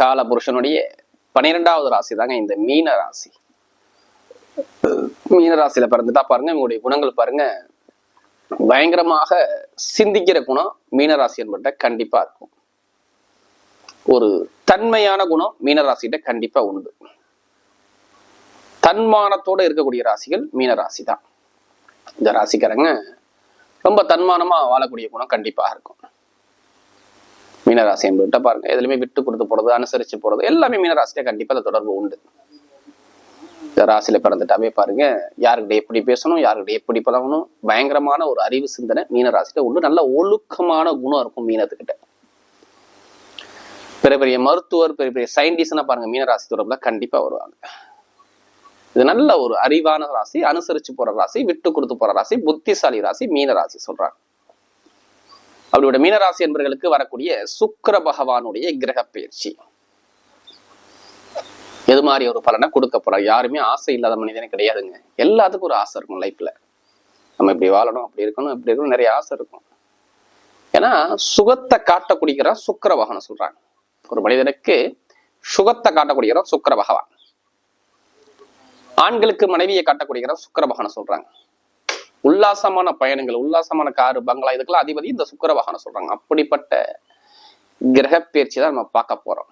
காலபுருஷனுடைய பன்னிரெண்டாவது ராசி தாங்க இந்த மீன ராசி. மீன ராசியில பிறந்துட்டா பாருங்க இவங்களுடைய குணங்கள் பாருங்க. பயங்கரமாக சிந்திக்கிற குணம் மீனராசி என்பட்ட கண்டிப்பா இருக்கும். ஒரு தன்மையான குணம் மீனராசிகிட்ட கண்டிப்பா உண்டு. தன்மானத்தோட இருக்கக்கூடிய ராசிகள் மீனராசி தான். இந்த ராசிக்காரங்க ரொம்ப தன்மானமா வாழக்கூடிய குணம் கண்டிப்பாக இருக்கும். மீனராசி என்பதுட்ட பாருங்க. எதுலையுமே விட்டு கொடுத்து போறது அனுசரிச்சு போறது எல்லாமே மீனராசியில கண்டிப்பா அந்த தொடர்பு உண்டு. இந்த ராசியில பிறந்துட்டாவே பாருங்க யாருக்கிட்ட எப்படி பேசணும் யாருக்கிட்ட எப்படி பழகணும் பயங்கரமான ஒரு அறிவு சிந்தனை மீனராசிட்ட உண்டு. நல்ல ஒழுக்கமான குணம் இருக்கும் மீனத்துக்கிட்ட. பெரிய பெரிய மருத்துவர் பெரிய பெரிய சயின்டிஸ்ட்னா பாருங்க மீனராசி தொடர்புல கண்டிப்பா வருவாங்க. இது நல்ல ஒரு அறிவான ராசி அனுசரிச்சு போற ராசி விட்டு கொடுத்து போற ராசி புத்திசாலி ராசி மீன ராசி சொல்றாங்க. அவருடைய மீனராசி என்பவர்களுக்கு வரக்கூடிய சுக்கிர பகவானுடைய கிரக பயிற்சி எது மாதிரி ஒரு பலனை கொடுக்க போறார்? யாருமே ஆசை இல்லாத மனிதனே கிடையாதுங்க. எல்லாத்துக்கும் ஒரு ஆசை இருக்கும் லைஃப்ல நம்ம இப்படி வாழணும் அப்படி இருக்கணும் இப்படி இருக்கணும் நிறைய ஆசை இருக்கும். ஏன்னா சுகத்தை காட்டக்கூடியதான் சுக்கர பகவான் சொல்றாங்க. ஒரு மனிதனுக்கு சுகத்தை காட்டக்கூடியதான் சுக்கர பகவான். ஆண்களுக்கு மனைவியை காட்டக்கூடியதான் சுக்கர பகவான் சொல்றாங்க. உல்லாசமான பயணங்கள் உல்லாசமான காரு பங்களா இதுக்கெல்லாம் அதிபதி இந்த சுக்கர வாகனம் சொல்றாங்க. அப்படிப்பட்ட கிரக பயிற்சி தான் நம்ம பார்க்க போறோம்.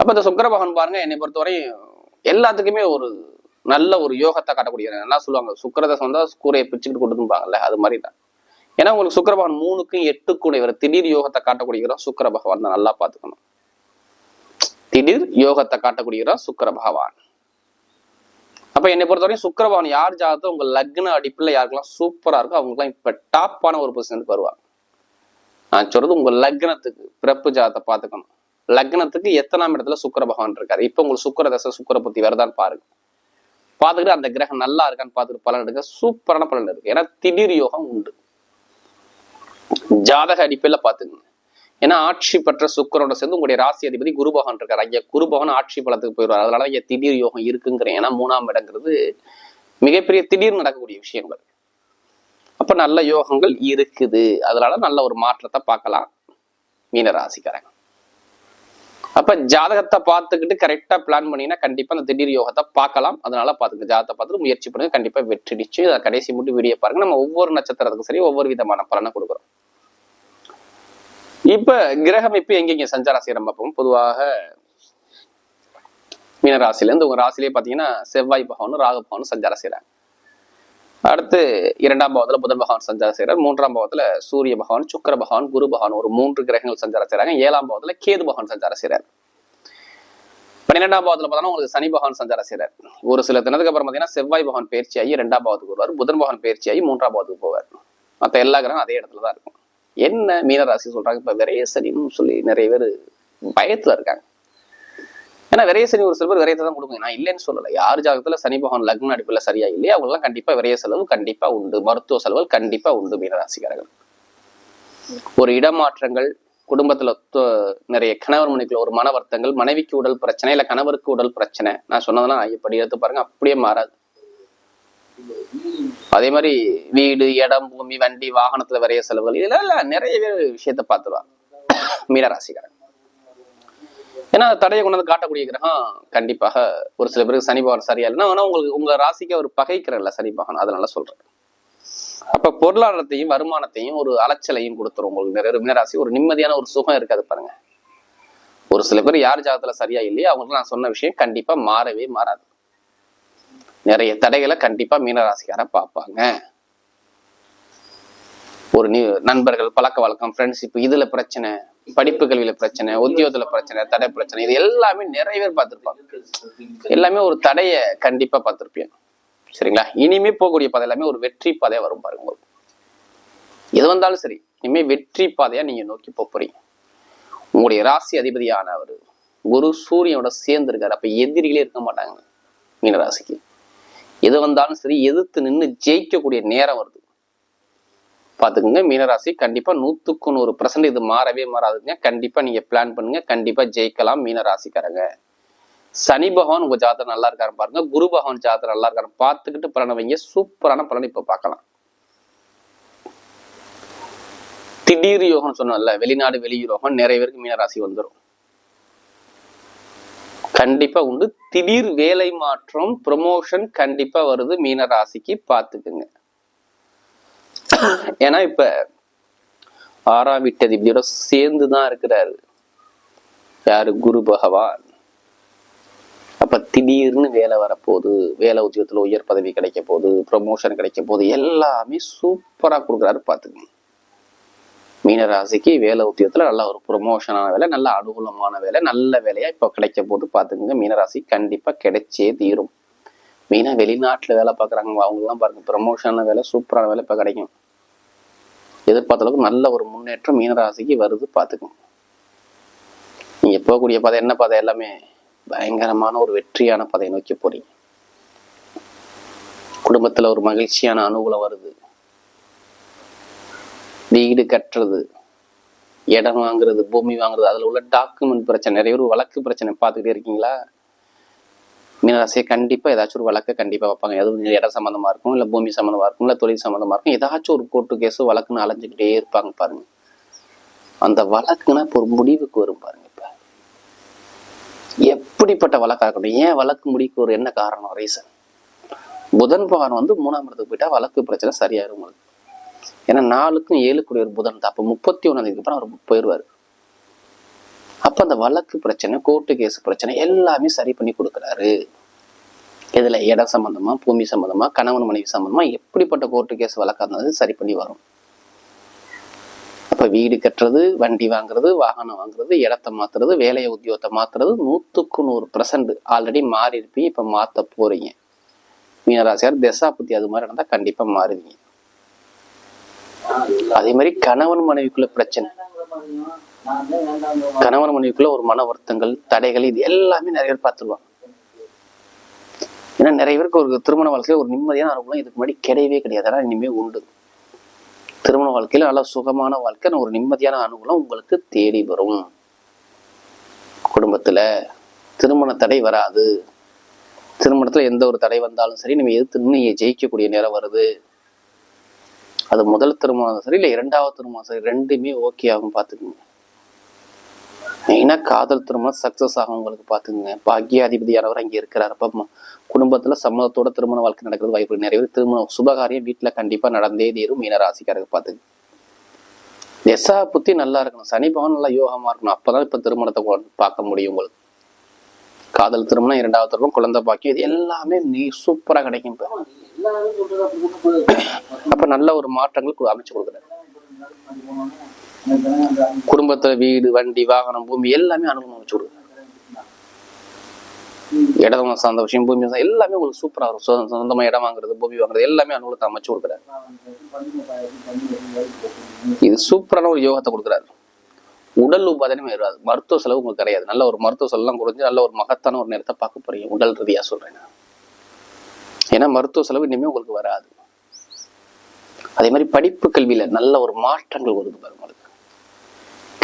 அப்ப இந்த சுக்கர பகவான் பாருங்க என்னை பொறுத்தவரையும் எல்லாத்துக்குமே ஒரு நல்ல ஒரு யோகத்தை காட்டக்கூடிய என்ன சொல்லுவாங்க சுக்கரதசம் வந்தா கூரையை பிச்சுக்கிட்டு கொடுத்துப்பாங்கல்ல அது மாதிரி தான் ஏன்னா உங்களுக்கு சுக்கர பகவான் மூணுக்கும் எட்டுக்கும் இவர் திடீர் யோகத்தை காட்டக்கூடியவரும் சுக்கர பகவான் தான் நல்லா பார்த்துக்கணும். திடீர் யோகத்தை காட்டக்கூடியவரும் சுக்கர பகவான். அப்ப என்னை பொறுத்தவரையும் சுக்கரபவன் யார் ஜாதகத்தை உங்க லக்ன அடிப்புல யாருக்கெல்லாம் சூப்பரா இருக்கோ அவங்களுக்குலாம் இப்ப டாப்பான ஒரு பொசிஷனுக்கு வருவாங்க. நான் சொல்றது உங்க லக்னத்துக்கு பிறப்பு ஜாதத்தை பார்த்துக்கணும். லக்னத்துக்கு எத்தனாம் இடத்துல சுக்கர பகவான் இருக்காரு? இப்ப உங்களுக்கு சுக்கர தசை சுக்கர புத்தி வருதான்னு பாருங்க. பார்த்துக்கிட்டு அந்த கிரகம் நல்லா இருக்கான்னு பார்த்துட்டு பலன் எடுக்க சூப்பரான பலன் இருக்கு. ஏன்னா திடீர் யோகம் உண்டு. ஜாதக அடிப்படையில பாத்துக்கணும் ஏன்னா ஆட்சி பெற்ற சுக்கரோட சேர்ந்து உங்களுடைய ராசி அதிபதி குருபகன் இருக்கார். ஐயா குருபகன் ஆட்சி பலத்துக்கு போயிடுவார். அதனால ஐயா திடீர் யோகம் இருக்குங்கிறேன். ஏன்னா மூணாம் இடங்கிறது மிகப்பெரிய திடீர் நடக்கக்கூடிய விஷயங்கள். அப்ப நல்ல யோகங்கள் இருக்குது. அதனால நல்ல ஒரு மாற்றத்தை பார்க்கலாம். மீன ராசிக்காரங்க. அப்ப ஜாதகத்தை பார்த்துக்கிட்டு கரெக்டா பிளான் பண்ணீங்கன்னா கண்டிப்பா அந்த திடீர் யோகத்தை பார்க்கலாம். அதனால பாத்துக்க ஜாதகத்தை பார்த்துட்டு முயற்சி பண்ணுங்க. கண்டிப்பா வெற்றி நிச்சயம் அதை கடைசி மட்டும் வீடியோ பாருங்க. நம்ம ஒவ்வொரு நட்சத்திரத்துக்கும் சரி ஒவ்வொரு விதமான பலனை கொடுக்குறோம். இப்ப கிரகம் இப்ப எங்கெங்க சஞ்சாரம் செய்யற பார்ப்போம். பொதுவாக மீனராசில இருந்து உங்க ராசிலேயே பாத்தீங்கன்னா செவ்வாய் பகவானும் ராகு பகவானும் சஞ்சாரம் செய்யறாங்க. அடுத்து இரண்டாம் பாவத்துல புதன் பகவான் சஞ்சாரம் செய்யறார். மூன்றாம் பாவத்துல சூரிய பகவான் சுக்கர பகவான் குரு பகவான் ஒரு மூன்று கிரகங்கள் சஞ்சாரம் செய்யறாங்க. ஏழாம் பாவத்துல கேது பகவான் சஞ்சாரம் செய்யறாரு. பன்னிரெண்டாம் பாவத்துல பார்த்தோம்னா உங்களுக்கு சனி பகவான் சஞ்சாரம் செய்யறாரு. ஒரு சில தினத்துக்கு அப்புறம் பாத்தீங்கன்னா செவ்வாய் பகவான் பயிற்சியாகி ரெண்டாம் பாவத்துக்கு வருவார். புதன் பகவான் பயிற்சியாகி மூன்றாம் பாவத்துக்கு போவார். மற்ற எல்லா கிரகம் அதே இடத்துல தான் இருக்கும். என்ன மீனராசி சொல்றாங்க? இப்ப விரையசனின்னு சொல்லி நிறைய பேர் பயத்துல இருக்காங்க. ஏன்னா விரையசனி ஒரு சில பேர் விரையத்தை தான் கொடுங்க நான் இல்லைன்னு சொல்லலை. யார் ஜாகத்துல சனி பகவான் லக்ன அடிப்புல சரியா இல்லையா அவங்கெல்லாம் கண்டிப்பா விரைய செலவு கண்டிப்பா உண்டு. மருத்துவ செலவுகள் கண்டிப்பா உண்டு மீனராசிக்காரர்கள். ஒரு இடமாற்றங்கள் குடும்பத்துல நிறைய கணவர் மனைவிக்குள்ள ஒரு மன வருத்தங்கள் மனைவிக்கு உடல் பிரச்சனை இல்ல கணவருக்கு உடல் பிரச்சனை. நான் சொன்னதெல்லாம் இப்படி எடுத்து பாருங்க அப்படியே மாறாது. அதே மாதிரி வீடு இடம் பூமி வண்டி வாகனத்துல வரைய செலவுகள் இதெல்லாம் நிறைய பேர் விஷயத்த பார்த்துருவாங்க. மீனராசிக்காரன் ஏன்னா தடையை கொண்டு வந்து காட்டக்கூடிய கிரகம் கண்டிப்பாக ஒரு சில பேருக்கு சனி பகவான் சரியா இல்லைன்னா ஆனா உங்களுக்கு உங்க ராசிக்கு அவர் பகைக்கிறல்ல சனி பகவான். அதனால சொல்றேன். அப்ப பொருளாதாரத்தையும் வருமானத்தையும் ஒரு அலைச்சலையும் கொடுத்துரும் உங்களுக்கு. நிறைய மீனராசி ஒரு நிம்மதியான ஒரு சுகம் இருக்காது பாருங்க. ஒரு சில பேர் யார் ஜாதகத்துல சரியா இல்லையோ அவங்களுக்கு நான் சொன்ன விஷயம் கண்டிப்பா மாறவே மாறாது. நிறைய தடைகளை கண்டிப்பா மீனராசிக்காரன் பார்ப்பாங்க. ஒரு நீ நண்பர்கள் பழக்க வழக்கம் ஃப்ரெண்ட்ஷிப் இதுல பிரச்சனை படிப்பு கல்வியில பிரச்சனை உத்தியோகத்துல பிரச்சனை தடை பிரச்சனை இது எல்லாமே நிறைய பேர் பார்த்திருப்பாங்க. எல்லாமே ஒரு தடைய கண்டிப்பா பார்த்திருப்பீங்க. சரிங்களா? இனிமே போகக்கூடிய பாதை எல்லாமே ஒரு வெற்றி பாதையா வரும் பாருங்க உங்களுக்கு. எது வந்தாலும் சரி இனிமே வெற்றி பாதையா நீங்க நோக்கி போறீங்க. உங்களுடைய ராசி அதிபதியான அவர் குரு சூரியனோட சேர்ந்து இருக்காரு அப்ப எதிரிகளே இருக்க மாட்டாங்க மீனராசிக்கு. எது வந்தாலும் சரி எதிர்த்து நின்று ஜெயிக்கக்கூடிய நேரம் வருது. பார்த்துக்குங்க மீனராசி கண்டிப்பா நூத்துக்கு நூறு பர்சன்ட் இது மாறவே மாறாதுங்க. கண்டிப்பா நீங்க பிளான் பண்ணுங்க. கண்டிப்பாக ஜெயிக்கலாம் மீனராசிக்காரங்க. சனி பகவான் உங்க ஜாதகம் நல்லா இருக்காரு பாருங்க. குரு பகவான் ஜாதகம் நல்லா இருக்காரு. பார்த்துக்கிட்டு பலனை வைங்க. சூப்பரான பலனை இப்போ பார்க்கலாம். திடீர் யோகம் சொன்னோம்ல வெளிநாடு வெளியுரோகம் நிறைய பேருக்கு மீனராசி வந்துடும் கண்டிப்பா உண்டு. திடீர் வேலை மாற்றம் ப்ரொமோஷன் கண்டிப்பா வருது. மீன ராசிக்கு பாத்துக்குங்க ஏன்னா இப்ப ஆறாம் வீட்டதிபதியோட சேர்ந்து தான் இருக்கிறாரு. யாரு? குரு பகவான். அப்ப திடீர்னு வேலை வரப்போகுது. வேலை உத்தியோகத்துல உயர் பதவி கிடைக்க போகுது. ப்ரொமோஷன் கிடைக்க போகுது. எல்லாமே சூப்பரா கொடுக்குறாரு. மீனராசிக்கு வேலை உத்தியத்தில் நல்ல ஒரு ப்ரொமோஷனான வேலை நல்ல அனுகூலமான வேலை நல்ல வேலையாக இப்போ கிடைக்க போது பார்த்துக்கோங்க. மீனராசி கண்டிப்பாக கிடைச்சே தீரும். மீனா வெளிநாட்டில் வேலை பார்க்குறாங்க. அவங்களாம் பாருங்கள் ப்ரொமோஷனான வேலை சூப்பரான வேலை இப்போ கிடைக்கும். எதிர்பார்த்த அளவுக்கு நல்ல ஒரு முன்னேற்றம் மீனராசிக்கு வருது பார்த்துக்கோங்க. நீங்கள் போகக்கூடிய பாதை என்ன பாதை? எல்லாமே பயங்கரமான ஒரு வெற்றியான பாதையை நோக்கி போகிறீங்க குடும்பத்தில் ஒரு மகிழ்ச்சியான அனுகூலம் வருது. வீடு கட்டுறது இடம் வாங்குறது பூமி வாங்குறது அதில் உள்ள டாக்குமெண்ட் பிரச்சனை. நிறைய ஒரு வழக்கு பிரச்சனை பார்த்துக்கிட்டே இருக்கீங்களா? மீனராசியை கண்டிப்பாக ஏதாச்சும் ஒரு வழக்கை கண்டிப்பாக வைப்பாங்க. எதுவும் இடம் சம்மந்தமாக இருக்கும் இல்லை பூமி சம்மந்தமாக இருக்கும் இல்லை தொழில் சம்மந்தமாக இருக்கும். ஏதாச்சும் ஒரு கோர்ட்டு கேஸு வழக்குன்னு அலைஞ்சிக்கிட்டே இருப்பாங்க பாருங்க. அந்த வழக்குனா இப்போ ஒரு முடிவுக்கு வரும் பாருங்க இப்போ. எப்படிப்பட்ட வழக்காக இருக்கட்டும் ஏன் வழக்கு முடிக்க ஒரு என்ன காரணம்? ரீசன் புதன் பகவான் வந்து மூணாம் இடத்துக்கு போயிட்டா வழக்கு பிரச்சனை சரியாயிரும் உங்களுக்கு. ஏன்னா நாலுக்கும் ஏழுக்குடைய ஒரு புதன் தான். அப்போ முப்பத்தி ஒன்றாந்தேதிக்கு அப்புறம் அவர் போயிடுவார் அப்ப அந்த வழக்கு பிரச்சனை கோர்ட்டு கேஸ் பிரச்சனை எல்லாமே சரி பண்ணி கொடுக்குறாரு. இதுல இடம் சம்பந்தமா பூமி சம்பந்தமா கணவன் மனைவி சம்பந்தமா எப்படிப்பட்ட கோர்ட்டு கேஸ் வழக்கா இருந்தாலும் சரி பண்ணி வரும். அப்ப வீடு கட்டுறது வண்டி வாங்குறது வாகனம் வாங்குறது இடத்த மாத்துறது வேலையை உத்தியோகத்தை மாத்துறது நூத்துக்கு நூறு பர்சன்ட் ஆல்ரெடி மாறி இருப்பீங்க இப்ப மாத்த போறீங்க. மீனராசியார் திசா புத்தி அது மாதிரி நடந்தா கண்டிப்பா மாறுவீங்க. அதே மாதிரி கணவன் மனைவிக்குள்ள பிரச்சனை. கணவன் மனைவிக்குள்ள ஒரு மன வருத்தங்கள் தடைகள் இது எல்லாமே நிறைய பேர் பார்த்துருவாங்க. ஏன்னா நிறைய பேருக்கு ஒரு திருமண வாழ்க்கையில ஒரு நிம்மதியான அனுபவம் இதுக்கு முன்னாடி கிடையவே கிடையாது. ஆனா இனிமே உண்டு. திருமண வாழ்க்கையில நல்ல சுகமான வாழ்க்கை ஒரு நிம்மதியான அனுகூலம் உங்களுக்கு தேடி வரும். குடும்பத்துல திருமண தடை வராது. திருமணத்துல எந்த ஒரு தடை வந்தாலும் சரி நம்ம எதிர்த்து நின்னு நீங்க ஜெயிக்கக்கூடிய நேரம் வருது. அது முதல் திருமணம் சரி இல்லை இரண்டாவது திருமணம் சரி ரெண்டுமே ஓகே ஆகும் பார்த்துக்குங்க. மெயினா காதல் திருமணம் சக்சஸ் ஆகும் உங்களுக்கு பாத்துங்க பாக்கியாதிபதியானவர் அங்கே இருக்கிறார். அப்போ குடும்பத்தில் குடும்பத்துல சம்மதத்தோட திருமண வாழ்க்கை நடக்கிறது வாய்ப்பு நிறைய பேர் திருமணம் சுபகாரியம் வீட்டுல கண்டிப்பா நடந்தே தீரும் மீன பார்த்துங்க எஸ்ஸா புத்தி நல்லா இருக்கணும். சனி பகவான் நல்லா யோகமாக இருக்கணும். அப்பதான் இப்ப திருமணத்தை பார்க்க முடியும் உங்களுக்கு. காதல் திருமணம் இரண்டாவது திருமணம் குழந்தை பாக்கியம் இது எல்லாமே நீ சூப்பரா கிடைக்கும். அப்ப நல்ல ஒரு மாற்றங்கள் அமைச்சு கொடுக்குறாரு. குடும்பத்துல வீடு வண்டி வாகனம் பூமி எல்லாமே அனுபவம் அமைச்சு கொடுக்குறாரு. இடம் சார்ந்த விஷயம் பூமி எல்லாமே உங்களுக்கு சூப்பரா இருக்கும். சொந்த- சொந்தமா இடம் வாங்குறது பூமி வாங்குறது எல்லாமே அனுகூலத்தை அமைச்சு கொடுக்குறாரு. இது சூப்பரான ஒரு யோகத்தை கொடுக்குறாரு. உடல் உபாதனமே வராது மருத்துவ செலவு உங்களுக்கு கிடையாது. நல்ல ஒரு மருத்துவ செலவுலாம் குறைஞ்சு நல்ல ஒரு மகத்தான ஒரு நேரத்தை பார்க்க போறீங்க. உடல் ரீதியா சொல்றேன் ஏன்னா மருத்துவ செலவு இனிமேல் உங்களுக்கு வராது. அதே மாதிரி படிப்பு கல்வியில நல்ல ஒரு மாற்றங்கள் வருது பாருங்க உங்களுக்கு.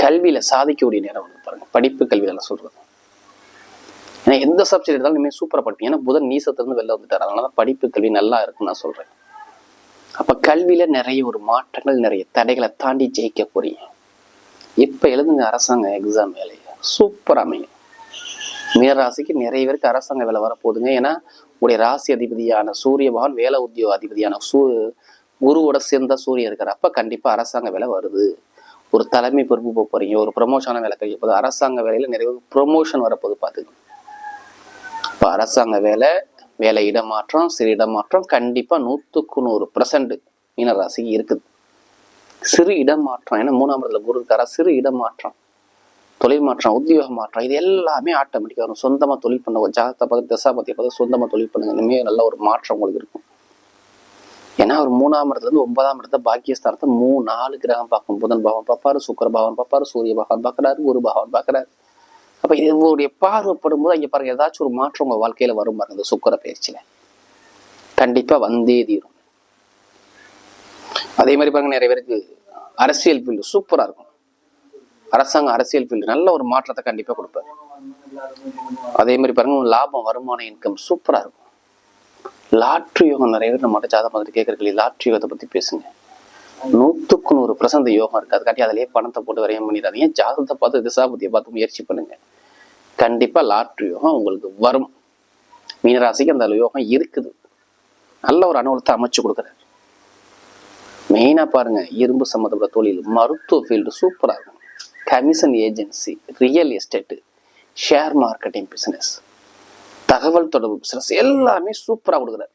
கல்வியில சாதிக்கக்கூடிய நேரம் வருது பாருங்க. படிப்பு கல்வியில நான் சொல்றது. ஏன்னா எந்த சப்ஜெக்ட் எடுத்தாலும் இனிமேல் சூப்பரா படிப்பீங்க ஏன்னா புதன் நீசத்திலிருந்து வெளில வந்துட்டார். அதனாலதான் படிப்பு கல்வி நல்லா இருக்குன்னு நான் சொல்றேன். அப்ப கல்வியில நிறைய ஒரு மாற்றங்கள் நிறைய தடைகளை தாண்டி ஜெயிக்க போறீங்க இப்ப எழுதுங்க அரசாங்க எக்ஸாம் வேலையை சூப்பர் அமையும். மீனராசிக்கு நிறைய பேருக்கு அரசாங்க வேலை வரப்போகுதுங்க. ஏன்னா உடைய ராசி அதிபதியான சூரிய பகவான் வேலை உத்தியோக அதிபதியான சூ குருவோட சேர்ந்த சூரியன் இருக்கிற அப்ப கண்டிப்பா அரசாங்க வேலை வருது. ஒரு தலைமை பொறுப்பு போக போறீங்க ஒரு ப்ரொமோஷனான வேலை கழிக்க போகுது. அரசாங்க வேலையில நிறைய ப்ரொமோஷன் வரப்போகுது பாத்துக்கோங்க இப்போ அரசாங்க வேலை வேலை இடமாற்றம் சிறு இடமாற்றம் கண்டிப்பா நூத்துக்கு நூறு பர்சன்ட் மீனராசிக்கு இருக்குது. சிறு இடமாற்றம் ஏன்னா மூணாம் இடத்துல குரு இருக்காரா? சிறு இடமாற்றம். தொழில் மாற்றம் உத்தியோக மாற்றம் இது எல்லாமே ஆட்டோமேட்டிக்காக வரும். சொந்தமா தொழில் பண்ண ஜாதகத்தை பார்த்து தசாபத்தியை பார்த்து சொந்தமா தொழில் பண்ணுங்க. இனிமே நல்ல ஒரு மாற்றம் உங்களுக்கு இருக்கும். ஏன்னா ஒரு மூணாம் இடத்துலேருந்து ஒன்பதாம் இடத்த பாக்கியஸ்தானத்தை மூணு நாலு கிரகம் பார்க்கும் புதன் பகவான் பார்ப்பாரு சுக்கர பகவான் பார்ப்பாரு சூரிய பகவான் பார்க்கறாரு குரு பகவான் பார்க்கறாரு. அப்ப இதனுடைய பார்வைப்படும் போது அங்கே பாருங்க ஏதாச்சும் ஒரு மாற்றம் உங்க வாழ்க்கையில வரும் பாருங்க இந்த சுக்கர பயிற்சியில. கண்டிப்பா வந்தே தீரும். அதே மாதிரி பாருங்க நிறைய பேருக்கு அரசியல் ஃபீல்டு சூப்பரா இருக்கும். அரசாங்கம் அரசியல் ஃபீல்டு நல்ல ஒரு மாற்றத்தை கண்டிப்பாக கொடுப்பாரு. அதே மாதிரி பாருங்க லாபம் வருமான இன்கம் சூப்பரா இருக்கும். லாட்ரி யோகம் நிறைய பேர் நம்மகிட்ட ஜாதகம் பார்த்துட்டு கேட்கறீங்க லாட்ரி யோகத்தை பத்தி பேசுங்க. நூற்றுக்கு நூறு பிரசந்த யோகம் இருக்கு. அதுக்காட்டி அதிலேயே பணத்தை போட்டு வரையம் பண்ணிடாதீங்க? ஜாதகத்தை பார்த்து திசாபதியை பார்த்து முயற்சி பண்ணுங்க. கண்டிப்பா லாட்ரி யோகம் உங்களுக்கு வரும். மீனராசிக்கு அந்த யோகம் இருக்குது. நல்ல ஒரு அனுகூலத்தை அமைச்சு கொடுக்குறாரு. மெயினாக பாருங்க இரும்பு சம்மந்தப்பட்ட தொழில் மருத்துவ ஃபீல்டு சூப்பரா இருக்கும். Commission agency real estate share marketing business தகவல் தொடர்பு பிசினஸ் எல்லாமே சூப்பரா கொடுக்குறாரு.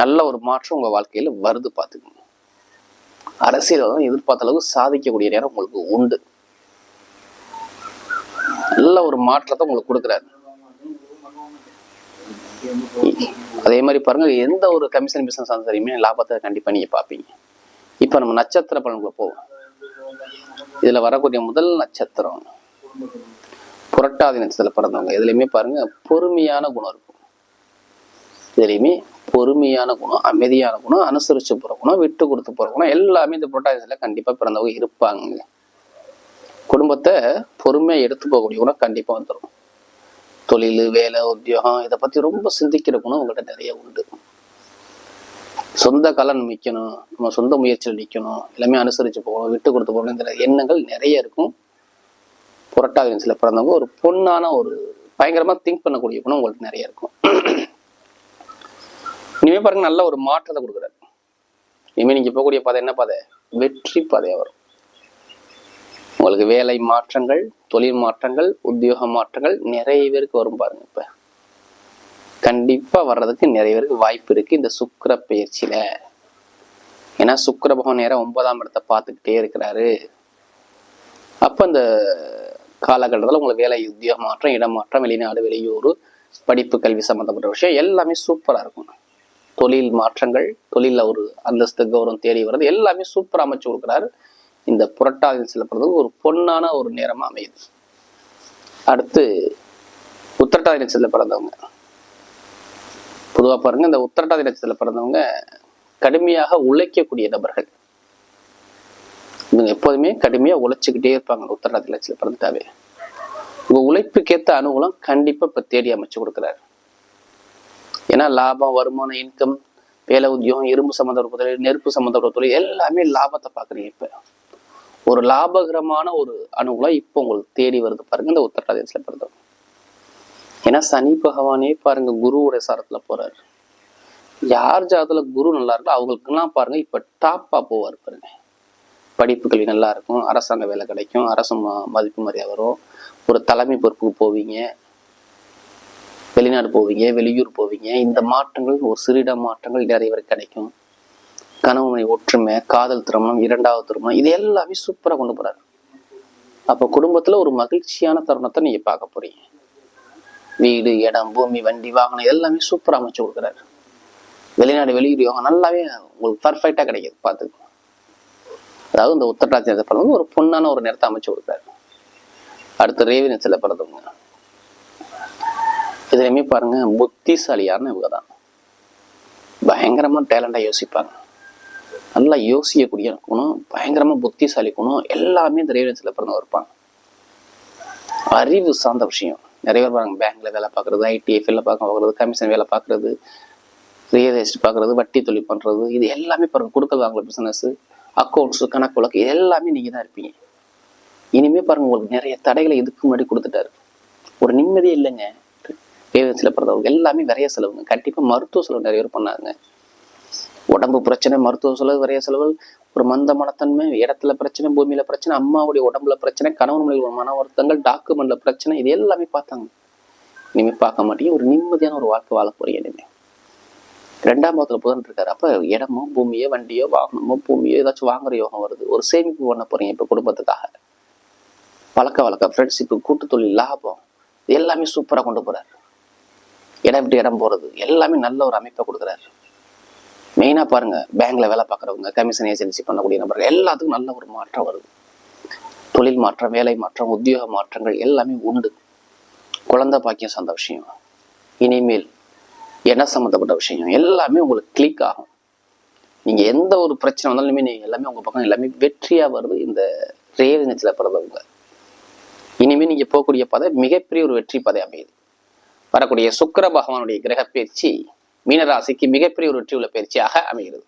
நல்ல ஒரு மாற்றம் உங்க வாழ்க்கையில வருது பார்த்துக்கணும் அரசியல் எதிர்பார்த்த அளவுக்கு சாதிக்கக்கூடிய நேரம் உங்களுக்கு உண்டு. நல்ல ஒரு மாற்றத்தை உங்களுக்கு கொடுக்குறாரு. அதே மாதிரி பாருங்க எந்த ஒரு கமிஷன் பிசினஸ் இருந்தாலும் சரியுமே லாபத்தை கண்டிப்பாக நீங்கள் பார்ப்பீங்க. இப்ப நம்ம நட்சத்திர பலன்களை போவோம். இதுல வரக்கூடிய முதல் நட்சத்திரம் புரட்டாதி நட்சத்திரத்தில் பிறந்தவங்க. இதுலயுமே பாருங்க பொறுமையான குணம் இருக்கும். இதுலையுமே பொறுமையான குணம் அமைதியான குணம் அனுசரிச்சு போற குணம் விட்டு கொடுத்து போகிற குணம் எல்லாமே இந்த புரட்டாதித்துல கண்டிப்பாக பிறந்தவங்க இருப்பாங்க. குடும்பத்தை பொறுமையாக எடுத்து போகக்கூடிய குணம் கண்டிப்பாக வந்துடும் தொழில் வேலை உத்தியோகம் இதை பத்தி ரொம்ப சிந்திக்கிற குணம் உங்கள்கிட்ட நிறைய உண்டு. சொந்த கலன் நிற்கணும் நம்ம சொந்த முயற்சியில் நிற்கணும் எல்லாமே அனுசரிச்சு போகணும் விட்டு கொடுத்து போகணுங்கிற எண்ணங்கள் நிறைய இருக்கும். புரட்டாக சில பிறந்தவங்க ஒரு பொண்ணான ஒரு பயங்கரமா திங்க் பண்ணக்கூடிய குணம் உங்களுக்கு நிறைய இருக்கும். இனிமே பாருங்க நல்ல ஒரு மாற்றத்தை கொடுக்குறாரு. இனிமே நீங்க போகக்கூடிய பாதை என்ன பாதை? வெற்றி பாதையாக வரும். உங்களுக்கு வேலை மாற்றங்கள் தொழில் மாற்றங்கள் உத்தியோக மாற்றங்கள் நிறைய பேருக்கு வரும் பாருங்க இப்ப. கண்டிப்பா வர்றதுக்கு நிறைய பேருக்கு வாய்ப்பு இருக்கு இந்த சுக்கிர பயிற்சியில. ஏன்னா சுக்கர பகவான் நேரம் ஒன்பதாம் இடத்தை பார்த்துக்கிட்டே இருக்கிறாரு. அப்போ அந்த காலகட்டத்தில் உங்களுக்கு வேலை உத்தியோக மாற்றம் இடம் மாற்றம் வெளிநாடு வெளியூர் படிப்பு கல்வி சம்மந்தப்பட்ட விஷயம் எல்லாமே சூப்பரா இருக்கும். தொழில் மாற்றங்கள் தொழில ஒரு அந்தஸ்து கௌரவம் தேடி வர்றது எல்லாமே சூப்பரா அமைச்சு கொடுக்குறாரு. இந்த புரட்டாதி செல்லப்படுறதுக்கு ஒரு பொன்னான ஒரு நேரமா அமையுது. அடுத்து உத்திரட்டாதி செல்லப்படுறவங்க. பிறந்தவங்க பொதுவா பாருங்க இந்த உத்திரட்டாதி நட்சத்திரத்தில் பிறந்தவங்க கடுமையாக உழைக்கக்கூடிய நபர்கள். இவங்க எப்போதுமே கடுமையா உழைச்சிக்கிட்டே இருப்பாங்க உத்தரராதி லட்சத்தில் பிறந்துட்டாவே. உங்கள் உழைப்புக்கேற்ற அனுகூலம் கண்டிப்பா இப்ப தேடி அமைச்சு கொடுக்குறாரு. ஏன்னா லாபம் வருமானம் இன்கம் வேலை உத்தியோகம் இரும்பு சம்மந்தப்பட்ட தொழில் நெருப்பு சம்மந்தப்பட்ட தொழில் எல்லாமே லாபத்தை பார்க்குறீங்க இப்போ. ஒரு லாபகரமான ஒரு அனுகூலம் இப்போ உங்களுக்கு தேடி வருது பாருங்க இந்த உத்தரப்பிரதேசத்துல பிறந்தவங்க. ஏன்னா சனி பகவானே பாருங்க குருவோட சாரத்துல போறாரு. யார் ஜாதத்துல குரு நல்லா இருக்கோ அவங்களுக்குலாம் பாருங்க இப்ப டாப்பா போவார் பாருங்க. படிப்பு கல்வி நல்லா இருக்கும் அரசாங்க வேலை கிடைக்கும் அரசு ம- மதிப்பு மரியாதை வரும். ஒரு தலைமை பொறுப்புக்கு போவீங்க. வெளிநாடு போவீங்க வெளியூர் போவீங்க. இந்த மாற்றங்கள் ஒரு சிறிட மாற்றங்கள் நிறைய பேர் கிடைக்கும். கணவனை ஒற்றுமை காதல் திருமணம் இரண்டாவது திருமணம் இது எல்லாமே சூப்பராக கொண்டு போறாரு. அப்போ குடும்பத்தில் ஒரு மகிழ்ச்சியான தருணத்தை நீங்கள் பார்க்க போறீங்க. வீடு இடம் பூமி வண்டி வாகனம் எல்லாமே சூப்பராக அமைச்சு கொடுக்குறாரு. வெளிநாடு வெளியூர் யோகம் நல்லாவே உங்களுக்கு பர்ஃபெக்டாக கிடைக்குது பார்த்துக்கு. அதாவது இந்த உத்தராதிநேரத்தில் படம் வந்து ஒரு பொண்ணான ஒரு நேரத்தை அமைச்சு கொடுக்குறாரு. அடுத்து ரேவினத்தில் பிறந்தவங்க. இதுலையுமே பாருங்க புத்திசாலியான இவங்க தான். பயங்கரமாக டேலண்டாக யோசிப்பாங்க. நல்லா யோசிக்கக்கூடிய குணம் பயங்கரமாக புத்திசாலி குணம் எல்லாமே இந்த ரேவினத்தில் பிறந்தவங்க இருப்பாங்க. அறிவு சார்ந்த விஷயம். நிறைய பேர் பாருங்க பேங்க்ல வேலை பார்க்கறது ஐடிஎஃப்ல பார்க்க பார்க்குறது கமிஷன் வேலை பார்க்கறது ரியல் எஸ்டேட் பார்க்கறது வட்டி தொழில் பண்றது இது எல்லாமே பாருங்க கொடுக்கல் வாங்கல பிசினஸ் அக்கௌண்ட்ஸ் கணக்கு வழக்கு இது எல்லாமே நீங்க தான் இருப்பீங்க. இனிமே பாருங்க உங்களுக்கு நிறைய தடைகளை இதுக்கு முன்னாடி கொடுத்துட்டாரு. ஒரு நிம்மதியே இல்லைங்க. ஏவன்சில பிறந்தவங்க எல்லாமே நிறைய செலவுங்க. கண்டிப்பா மருத்துவ செலவு நிறைய பேர் பண்ணாங்க உடம்பு பிரச்சனை மருத்துவ செலவு நிறைய செலவுகள் ஒரு மந்த மனத்தன்மை இடத்துல பிரச்சனை பூமியில பிரச்சனை அம்மாவுடைய உடம்புல பிரச்சனை கணவன் மனைவி மன வருத்தங்கள் டாக்குமெண்ட்ல பிரச்சனை இது எல்லாமே பார்த்தாங்க. இனிமே பார்க்க மாட்டீங்க ஒரு நிம்மதியான ஒரு வாழ்க்கை வாழ போறீங்க இனிமே. ரெண்டாம் பாகத்தில் புதன் இருக்காரு. அப்ப இடமோ பூமியோ வண்டியோ வாகனமோ பூமியோ ஏதாச்சும் வாங்குற யோகம் வருது. ஒரு சேமிப்பு பண்ண போறீங்க இப்ப குடும்பத்துக்காக. பழக்க வழக்கம் ஃப்ரெண்ட்ஷிப்பு கூட்டு தொழில் லாபம் இது எல்லாமே சூப்பரா கொண்டு போறாரு. இடம் விட்டு இடம் போறது எல்லாமே நல்ல ஒரு அமைப்பை கொடுக்குறாரு. மெயினா பாருங்க பேங்க்ல வேலை பார்க்குறவங்க கமிஷன் ஏஜென்சி பண்ணக்கூடிய நபர்கள் எல்லாத்துக்கும் நல்ல ஒரு மாற்றம் வருது. தொழில் மாற்றம் வேலை மாற்றம் உத்தியோக மாற்றங்கள் எல்லாமே உண்டு. குழந்தை பாக்கியம் சார்ந்த விஷயம். இனிமேல் என சம்மந்தப்பட்ட விஷயம்? எல்லாமே உங்களுக்கு கிளிக் ஆகும். நீங்க எந்த ஒரு பிரச்சனை வந்தாலுமே நீங்க எல்லாமே உங்க பக்கம் எல்லாமே வெற்றியா வருது இந்த ரேவங்கத்துல பிறந்தவங்க. இனிமேல் நீங்க போகக்கூடிய பாதை மிகப்பெரிய ஒரு வெற்றி பாதை அமையுது. வரக்கூடிய சுக்கிர பகவானுடைய கிரக பயிற்சி மீனராசிக்கு மிகப்பெரிய ஒரு வெற்றி உள்ள பயிற்சியாக அமைகிறது.